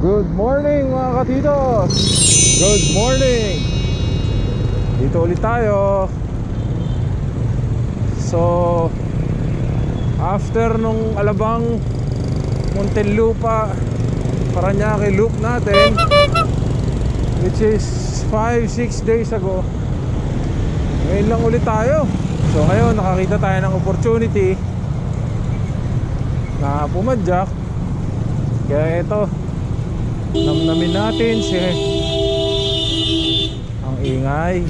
Good morning mga katitos! Good morning! Dito ulit tayo So After nung alabang Muntinlupa Paranaque loop natin Which is 5-6 days ago Ngayon lang ulit tayo So ngayon nakakita tayo ng opportunity Na pumadyak Kaya ito Namnamin natin si Ang ingay.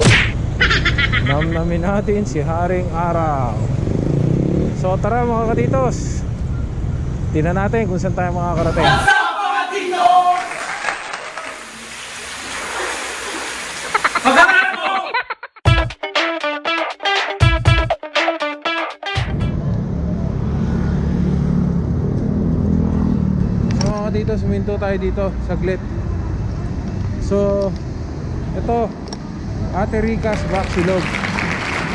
Namnamin natin si Haring Araw. So tara mga katitos. Tingnan natin kung saan tayo makakarating huminto tayo dito Saglit. So Ito Ate Ricas Baksilog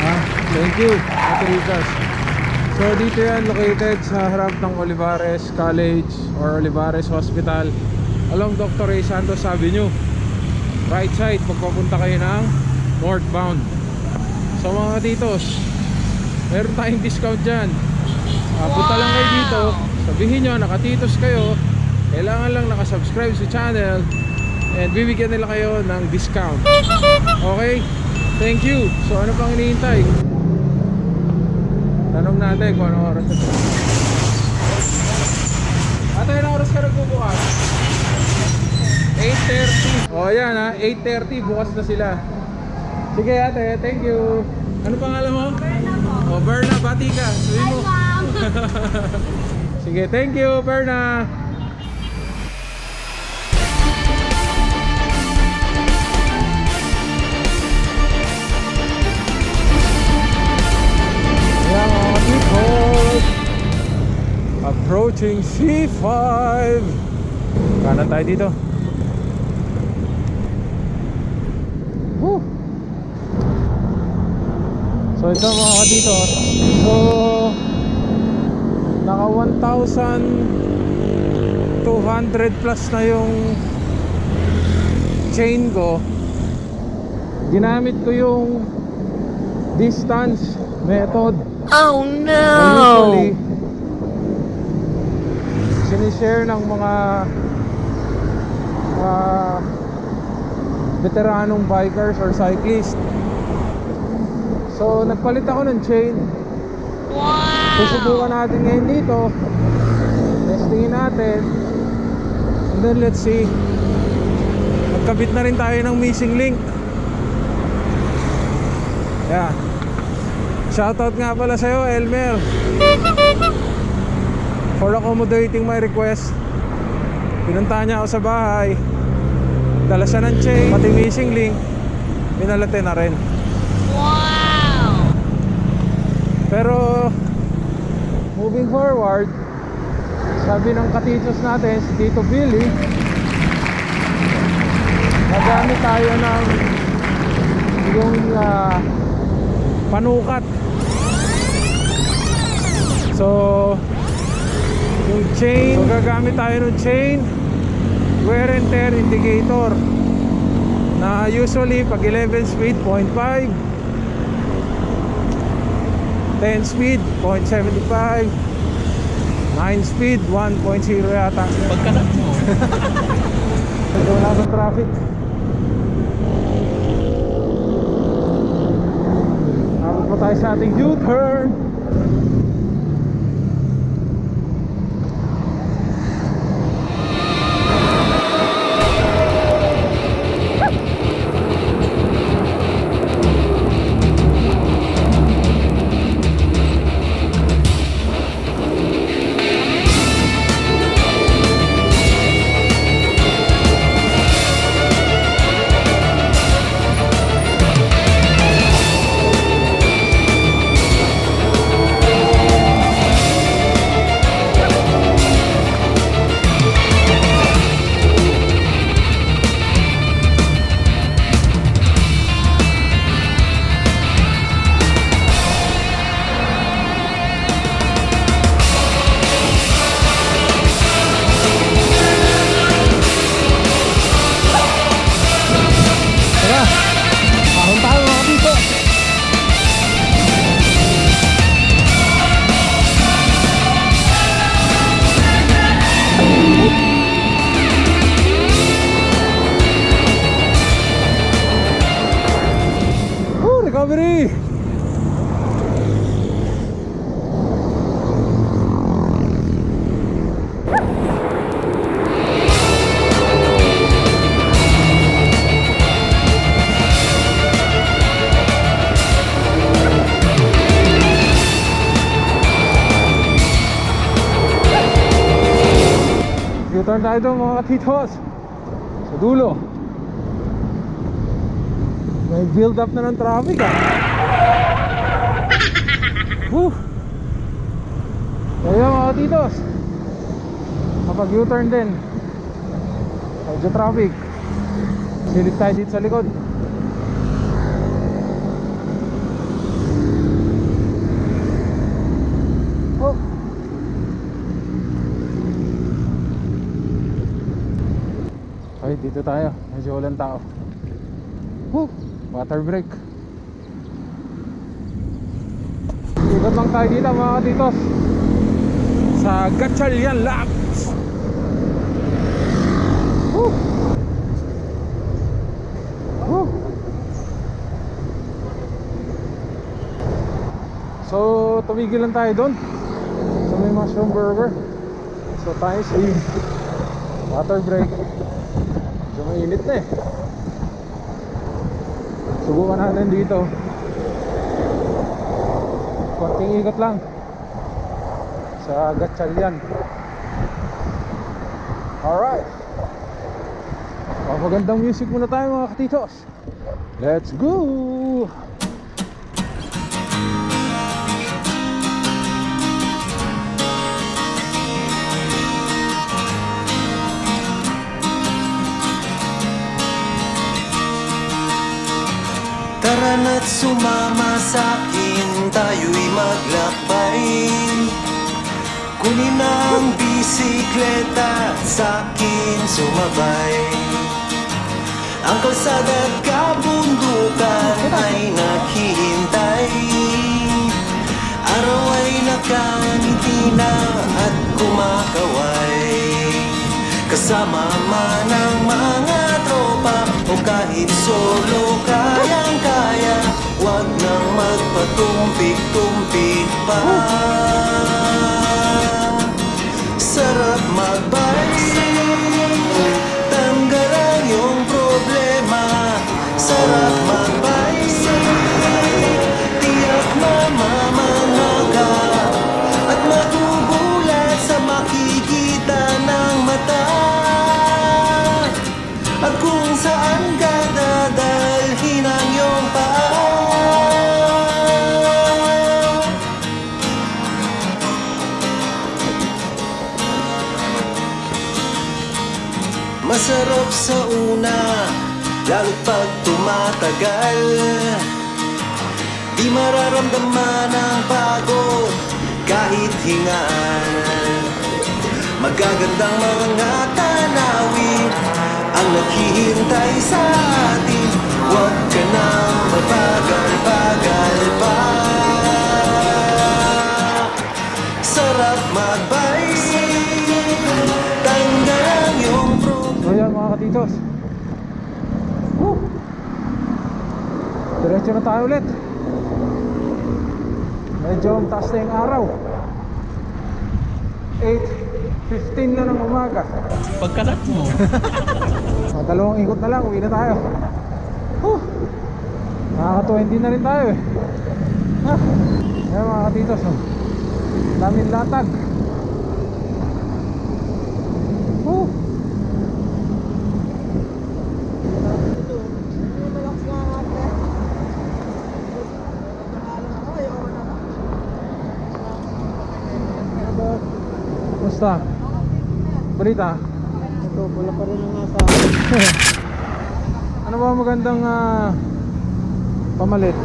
ah, Thank you Ate Ricas. So dito yan located sa harap ng Olivares College or Olivares Hospital. Along Dr. Ray Santos Avenue right side pagpapunta kayo ng northbound. So mga titos meron tayong discount dyan. Ah, punta lang kayo dito. Sabihin nyo nakatitos kayo kailangan lang nakasubscribe sa channel and bibigyan nila kayo ng discount. Okay? Thank you. So ano pang hinihintay? Tanong natin kung anong oras ito. Ate, anong oras ka nagbubukas? 8.30 O oh, yan ha, 8.30 bukas na sila. Sige ate, thank you. Ano pangalan mo? Berna po. O Berna, bati ka. Sabi mo. Sige, thank you Berna Ayan mga Approaching C5 Kanan tayo dito. Woo! So ito mga dito So Naka 1,200 plus na yung Chain ko. Ginamit ko yung Distance Method Oh And no! usually, sinishare ng mga uh, veteranong bikers or cyclists. So, nagpalit ako ng chain. Wow! Susubukan natin ngayon dito. Testingin natin. And then, let's see. Nagkabit na rin tayo ng missing link. Yeah. Shoutout nga pala sa'yo, Elmer. For accommodating my request. Pinunta niya ako sa bahay. Dala siya ng chain, pati missing link. Pinalate na rin. Wow! Pero, moving forward, sabi ng katitos natin, si Tito Billy, nagamit tayo ng yung ah, panukat. So, yung chain, so gagamit tayo ng chain, wear and tear indicator na usually pag 11 speed 0.5 10 speed 0.75 9 speed 1.0 yata. Pagkalat mo. Wala ng traffic. Abot pa tayo sa ating U-turn tayo doon mga katitos. Sa dulo. May build up na ng traffic ah. Woo! Kaya mga katitos. Kapag U-turn din. Medyo traffic. Silip tayo dito sa likod. Oh. Ay, dito tayo. Medyo walang tao. Woo! Water break. Ikot lang tayo dito mga katitos. Sa Gatchalian Labs. Woo! Woo! So, tumigil lang tayo doon. Sa may mushroom burger. So, tayo sa water break. Medyo mainit na eh. Subukan natin dito. Konting ikot lang. Sa Gatchalian. Alright. Oh, magandang music muna tayo mga katitos. Let's go! Tara na't sumama sa'kin, tayo'y maglakbay. Kunin ang bisikleta sa'kin sumabay. Ang kalsada at kabundukan ay naghihintay. Araw ay nakangiti na at kumakaway. Kasama man ang mga tropa O kahit solo kayang-kaya Huwag nang magpatumpik-tumpik pa. Sarap magbike Lalo't pag tumatagal. Di mararamdaman ang pagod Kahit hingal Magagandang mga tanawin Ang naghihintay sa atin. Huwag ka nang mabagal-bagal pa. Sarap magbike Tanggal ang iyong problema So yan mga katitos. Woo! Diretso na tayo ulit. Medyo ang taas na yung araw. 8.15 na ng umaga. Pagkalat mo. Mga dalawang ikot na lang, uwi na tayo. Whew! Nakaka-20 na rin tayo eh. Ha? Ayan mga katitos. Oh. Daming latag. Whew! Kumusta? Balita? Ito, wala pa rin ang nasa Ano ba magandang ah, pamalit?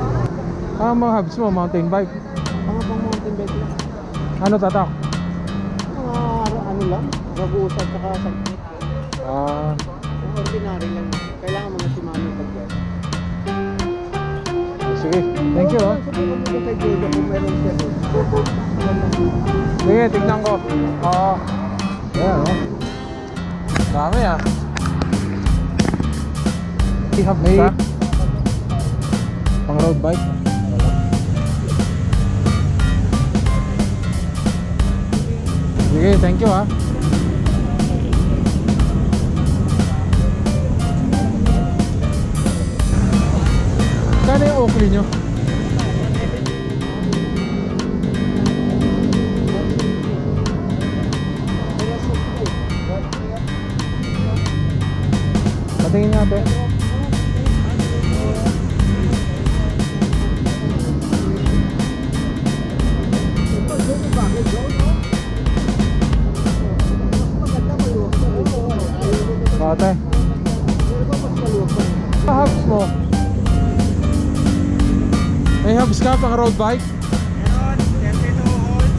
Ah, mga hubs mo, mountain bike. mga pang mountain bike lang. Ano tatak? Mga ano lang, mag-uusap saka saglit. Ah, Ang ordinary lang. Kailangan mo na si mami pag sige. Thank you. Jojo kung meron siya. Sige, tignan ko. Oo. Ayan, oh. Dami ah. May pang road bike. Sige, thank you ah. Kano yung Oakley nyo? Patingin nga, te. Bate. Hubs mo. May hubs ka pang road bike? Meron, 32 holes.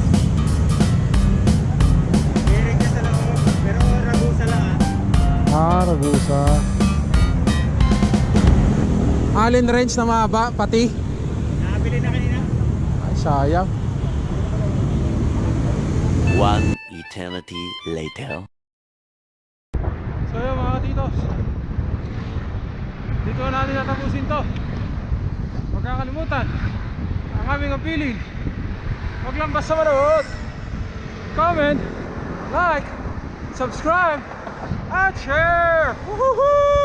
Direct ka sa loob, pero ragusa lang ah. Ah, Ragusa. Allen wrench na mahaba, pati. Nakabili na kanina? Ay, sayang. One eternity later. So yun mga titos Dito na natin natapusin to Huwag kakalimutan Ang aming appealing Huwag lang basta manood Comment Like Subscribe At share Woohoo!